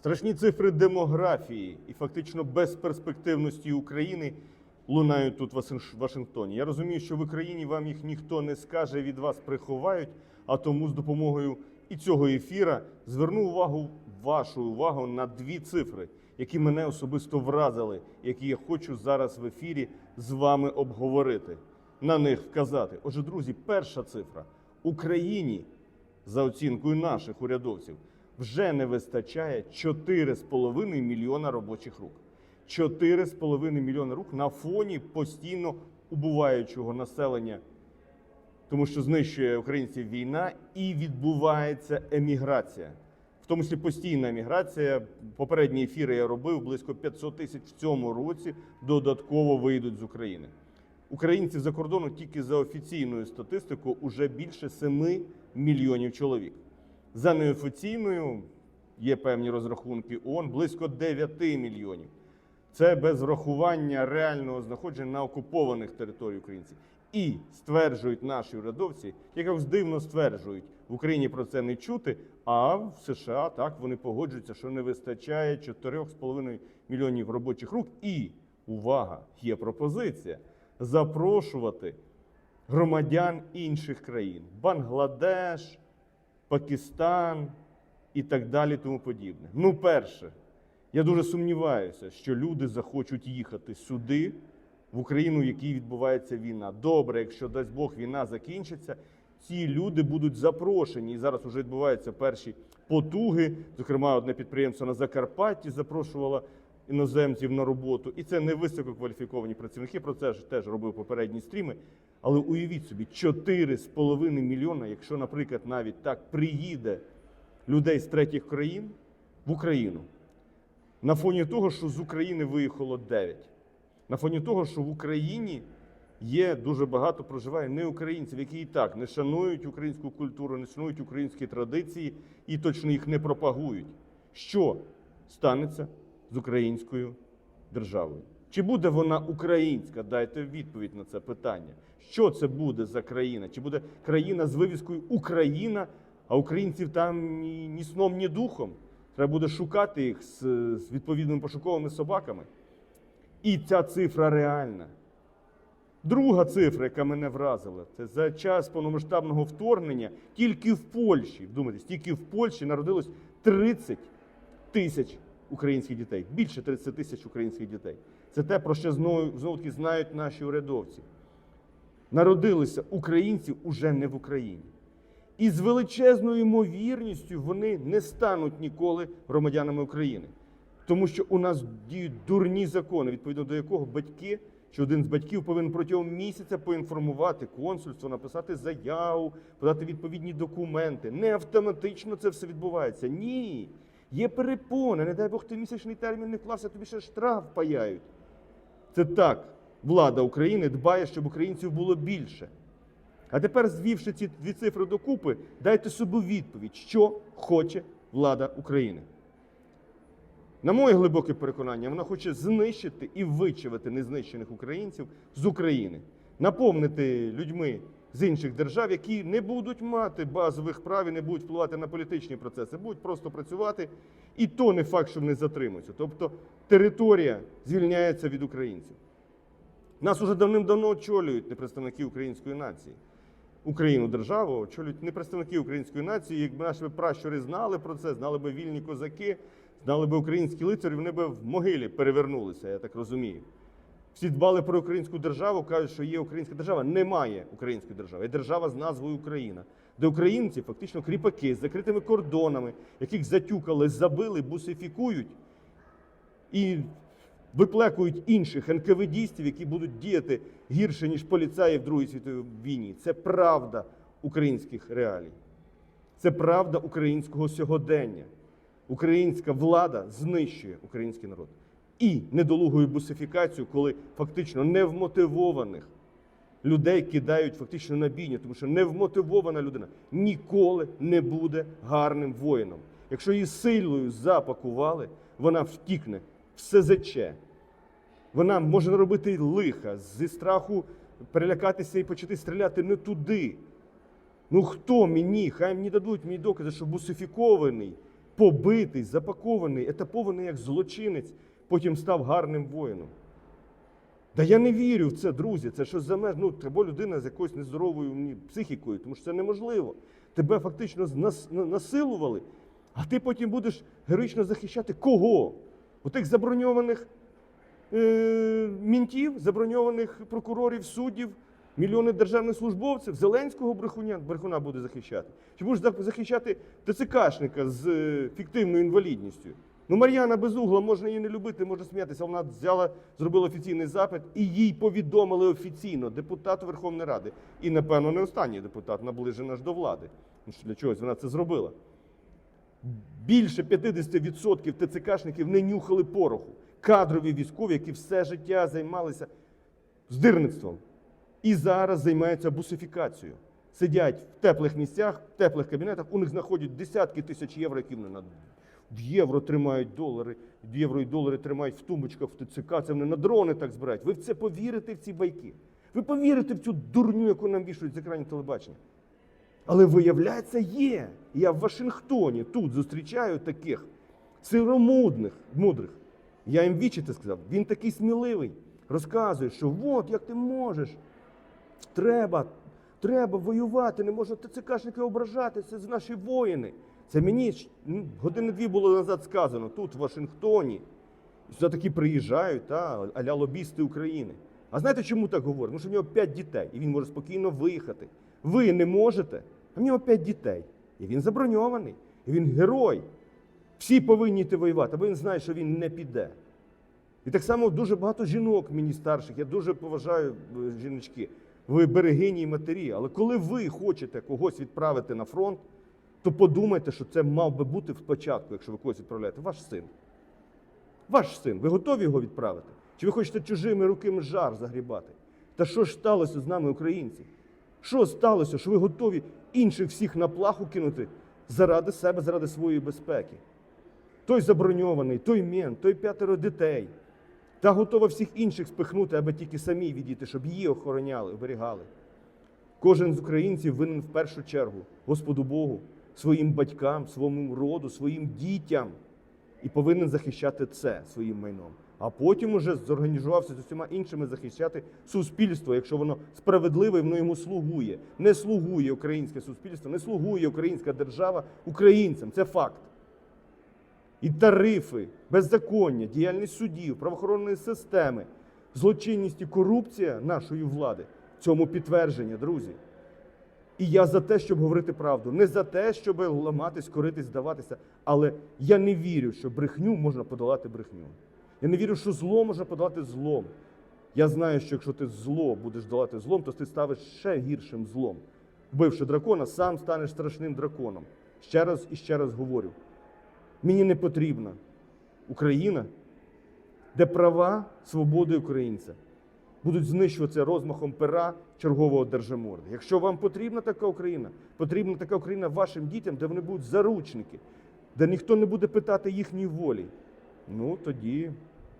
Страшні цифри демографії і фактично безперспективності України лунають тут в Вашингтоні. Я розумію, що в Україні вам їх ніхто не скаже, від вас приховають, а тому з допомогою і цього ефіра зверну увагу, вашу увагу на дві цифри, які мене особисто вразили, які я хочу зараз в ефірі з вами обговорити, на них вказати. Отже, друзі, перша цифра Україні за оцінкою наших урядовців, вже не вистачає 4,5 мільйона робочих рук. 4,5 мільйона рук на фоні постійно убуваючого населення, тому що знищує українців війна і відбувається еміграція. В тому числі постійна еміграція. Попередні ефіри я робив близько 500 тисяч в цьому році додатково вийдуть з України. Українців за кордоном тільки за офіційною статистикою уже більше 7 мільйонів чоловік. За неофіційною є певні розрахунки ООН близько 9 мільйонів. Це без врахування реального знаходження на окупованих територіях українців. І стверджують наші урядовці, якось дивно стверджують, в Україні про це не чути, а в США так вони погоджуються, що не вистачає 4,5 мільйонів робочих рук. І увага, є пропозиція запрошувати громадян інших країн: Бангладеш, Пакистан і так далі, тому подібне. Ну, перше, я дуже сумніваюся, що люди захочуть їхати сюди, в Україну, в якій відбувається війна. Добре, якщо дасть Бог війна закінчиться, ці люди будуть запрошені. І зараз вже відбуваються перші потуги. Зокрема, одне підприємство на Закарпатті запрошувало іноземців на роботу. І це не висококваліфіковані працівники. Про це ж теж робив попередні стріми. Але уявіть собі, 4,5 мільйона, якщо, наприклад, навіть так приїде людей з третіх країн в Україну. На фоні того, що з України виїхало 9. На фоні того, що в Україні є дуже багато проживає не українців, які і так не шанують українську культуру, не шанують українські традиції і точно їх не пропагують. Що станеться з українською державою? Чи буде вона українська? Дайте відповідь на це питання. Що це буде за країна? Чи буде країна з вивіскою Україна, а українців там ні, ні сном, ні духом? Треба буде шукати їх з, з відповідними пошуковими собаками. І ця цифра реальна. Друга цифра, яка мене вразила, це за час повномасштабного вторгнення тільки в Польщі, вдумайтесь, тільки в Польщі народилось 30 тисяч українських дітей. Більше 30 тисяч українських дітей. Це те, про що знову, знову таки знають наші урядовці. Народилися українці уже не в Україні. І з величезною ймовірністю вони не стануть ніколи громадянами України. Тому що у нас діють дурні закони, відповідно до якого батьки чи один з батьків повинен протягом місяця поінформувати консульство, написати заяву, подати відповідні документи. Не автоматично це все відбувається. Ні. Є перепони. Не дай Бог ти місячний термін не вклався, тобі ще штраф паяють. Це так. Влада України дбає, щоб українців було більше. А тепер, звівши ці дві цифри докупи, дайте собі відповідь, що хоче влада України. На моє глибоке переконання, вона хоче знищити і вичавити незнищених українців з України, наповнити людьми з інших держав, які не будуть мати базових прав і не будуть впливати на політичні процеси, будуть просто працювати, і то не факт, що вони затримуються. Тобто територія звільняється від українців. Нас уже давним-давно очолюють не представники української нації. Україну державу очолюють не представники української нації. Якби наші пращури знали про це, знали би вільні козаки, знали би українські лицарі, вони би в могилі перевернулися, я так розумію. Всі дбали про українську державу, кажуть, що є українська держава. Немає української держави. Є держава з назвою Україна, де українці фактично кріпаки з закритими кордонами, яких затюкали, забили, бусифікують і виплекують інших НКВДістів, які будуть діяти гірше, ніж поліцаї в Другій світовій війні. Це правда українських реалій. Це правда українського сьогодення. Українська влада знищує український народ. І недолугою бусифікацію, коли фактично невмотивованих людей кидають фактично на бійню, тому що невмотивована людина ніколи не буде гарним воїном. Якщо її силою запакували, вона втікне в СЗЧ. Вона може наробити лиха зі страху перелякатися і почати стріляти не туди. Ну хто мені? Хай мені дадуть мені докази, що бусифікований побитий, запакований, етапований як злочинець, потім став гарним воїном. Да я не вірю в це, друзі. Це щось за меж. Ну, треба людина з якоюсь нездоровою психікою, тому що це неможливо. Тебе фактично нас- насилували, а ти потім будеш героїчно захищати кого? Отих заброньованих е, мінтів, заброньованих прокурорів, суддів, мільйони державних службовців, Зеленського брехуня, брехуна буде захищати. Чи будеш захищати ТЦКшника з е, фіктивною інвалідністю? Ну, Мар'яна Безугла, можна її не любити, можна сміятися. Вона взяла, зробила офіційний запит, і їй повідомили офіційно депутату Верховної Ради. І, напевно, не останній депутат, наближений аж до влади. Ну, Для чогось вона це зробила. Більше 50% ТЦКшників не нюхали пороху. Кадрові військові, які все життя займалися здирництвом. І зараз займаються бусифікацією. Сидять в теплих місцях, в теплих кабінетах, у них знаходять десятки тисяч євро, які вони на євро тримають долари, євро і долари тримають в тумбочках в ТЦК, це вони на дрони так збирають. Ви в це повірите в ці байки? Ви повірите в цю дурню, яку нам вішають з екранів телебачення? Але виявляється, є. Я в Вашингтоні тут зустрічаю таких сиромудних, мудрих. Я їм вічі це сказав. Він такий сміливий. Розказує, що от як ти можеш. Треба, треба воювати, не можна ТЦКшники ображати, це наші воїни. Це мені ну, години дві було назад сказано, тут, в Вашингтоні. І Сюди такі приїжджають, та, аля лобісти України. А знаєте, чому так говорять? Тому що в нього п'ять дітей, і він може спокійно виїхати. Ви не можете, а в нього п'ять дітей. І він заброньований, і він герой. Всі повинні йти воювати, бо він знає, що він не піде. І так само дуже багато жінок мені старших. Я дуже поважаю е, жіночки. Ви берегині і матері. Але коли ви хочете когось відправити на фронт, то подумайте, що це мав би бути спочатку, якщо ви когось відправляєте, ваш син. Ваш син. Ви готові його відправити? Чи ви хочете чужими руками жар загрібати? Та що ж сталося з нами, українці? Що сталося, що ви готові інших всіх на плаху кинути заради себе, заради своєї безпеки? Той заброньований, той мент, той п'ятеро дітей. Та готова всіх інших спихнути, аби тільки самі відійти, щоб її охороняли, оберігали. Кожен з українців винен в першу чергу Господу Богу, своїм батькам, своєму роду, своїм дітям і повинен захищати це своїм майном. А потім уже зорганізувався з усіма іншими захищати суспільство, якщо воно справедливе і воно йому слугує. Не слугує українське суспільство, не слугує українська держава українцям. Це факт. І тарифи, беззаконня, діяльність судів, правоохоронної системи, злочинність і корупція нашої влади цьому підтвердження, друзі. І я за те, щоб говорити правду, не за те, щоб ламатись, коритись, здаватися. Але я не вірю, що брехню можна подолати брехню. Я не вірю, що зло можна подолати злом. Я знаю, що якщо ти зло будеш долати злом, то ти ставиш ще гіршим злом. Вбивши дракона, сам станеш страшним драконом. Ще раз і ще раз говорю: мені не потрібна Україна, де права свободи українця будуть знищуватися розмахом пера чергового держиморда. Якщо вам потрібна така Україна, потрібна така Україна вашим дітям, де вони будуть заручники, де ніхто не буде питати їхньої волі. Ну тоді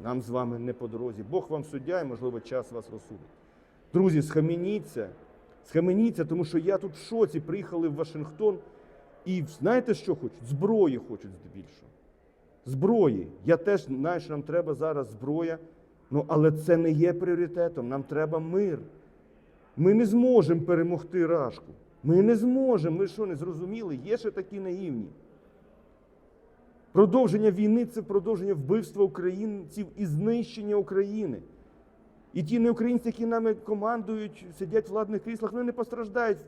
нам з вами не по дорозі. Бог вам суддя і, можливо, час вас розсудить. Друзі, схаменіться, схаменіться, тому що я тут в шоці, приїхали в Вашингтон, і знаєте, що хочуть? Зброї хочуть здебільшого. Зброї. Я теж знаю, що нам треба зараз зброя, ну, але це не є пріоритетом. Нам треба мир. Ми не зможемо перемогти Рашку. Ми не зможемо. Ми що, не зрозуміли? Є ще такі наївні. Продовження війни це продовження вбивства українців і знищення України. І ті неукраїнці, які нами командують, сидять в владних кріслах, вони не постраждають.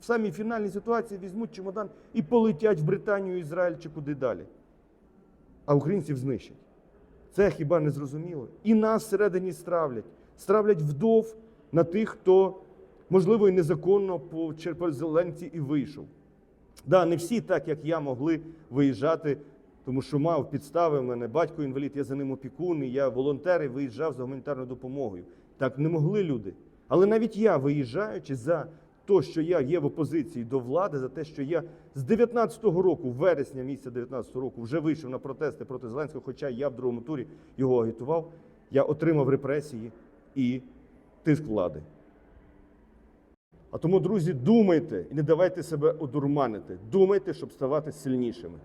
В самій фінальній ситуації візьмуть чемодан і полетять в Британію, Ізраїль чи куди далі. А українців знищать. Це хіба не зрозуміло? І нас всередині стравлять. Стравлять вдов на тих, хто, можливо, і незаконно по Черпозеленці і вийшов. Да, не всі так, як я, могли виїжджати, тому що мав підстави в мене батько інвалід, я за ним опікун, і я волонтер і виїжджав за гуманітарною допомогою. Так не могли люди. Але навіть я, виїжджаючи за те, що я є в опозиції до влади, за те, що я з 19-го року, вересня місяця 19-го року, вже вийшов на протести проти Зеленського, хоча я в другому турі його агітував, я отримав репресії і тиск влади. А тому, друзі, думайте і не давайте себе одурманити. Думайте, щоб ставати сильнішими.